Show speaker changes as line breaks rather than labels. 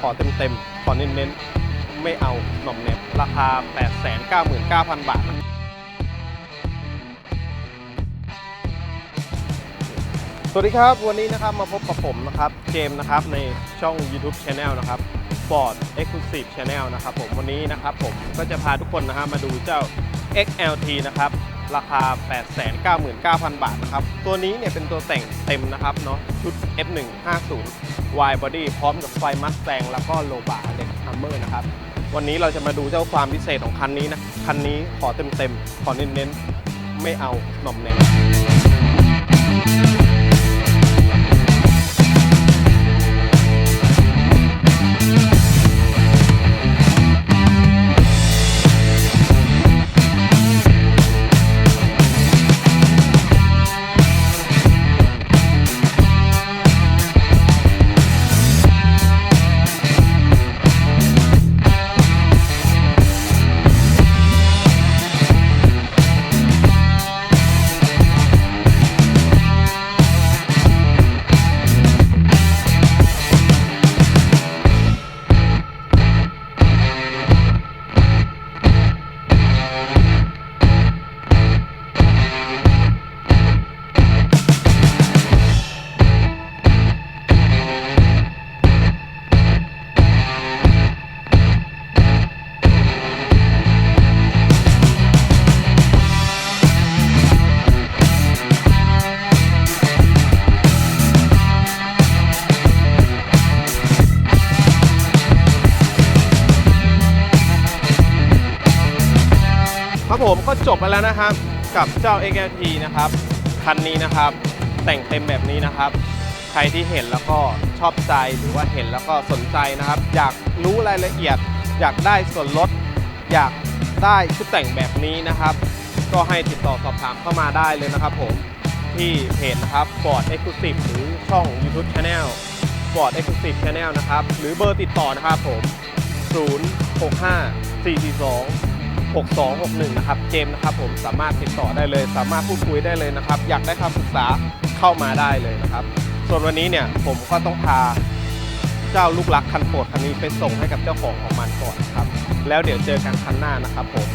ขอเต็มๆ ขอเน้นๆ ไม่เอาหน่อมแนบราคา 899,000 บาท สวัสดีครับ วันนี้นะครับมาพบกับผมนะครับ เจมส์นะครับในช่อง YouTube Channel นะครับ Ford Exclusive Channel นะครับผมวันนี้นะครับผมก็จะพาทุกคนนะฮะมาดูเจ้า XLT นะครับ ราคา 899,000 บาทนะครับ ตัวนี้เนี่ยเป็นตัวแต่งเต็มนะครับเนาะชุด F150 Wide Body พร้อมกับไฟมัสแตงแล้วก็โลบาเล็กฮัมเมอร์นะครับ วันนี้เราจะมาดูเจ้าความพิเศษของคันนี้นะ คันนี้ขอเต็มๆ ขอเน้นๆ ไม่เอาหน่อมแนม ครับผมก็จบไปแล้วนะครับ กับเจ้า XLT นะครับคันนี้นะครับ แต่งเต็มแบบนี้นะครับ ใครที่เห็นแล้วก็ชอบใจหรือว่าเห็นแล้วก็สนใจนะครับ อยากรู้รายละเอียด อยากได้ส่วนลด อยากได้ชุดแต่งแบบนี้นะครับ ก็ให้ติดต่อสอบถามเข้ามาได้เลยนะครับผมที่เพจนะครับ Ford Exclusive หรือช่อง YouTube Channel Ford Exclusive Channel นะครับ หรือเบอร์ติดต่อนะครับผม 065 442 6261 นะครับ เจมนะครับผมสามารถติดต่อได้เลย สามารถพูดคุยได้เลยนะครับ อยากได้คำปรึกษาเข้ามาได้เลยนะครับ ส่วนวันนี้เนี่ยผมก็ต้องพาเจ้าลูกรักคันโปรดคันนี้ไปส่งให้กับเจ้าของของมันก่อนนะครับ แล้วเดี๋ยวเจอกันคันหน้านะครับผม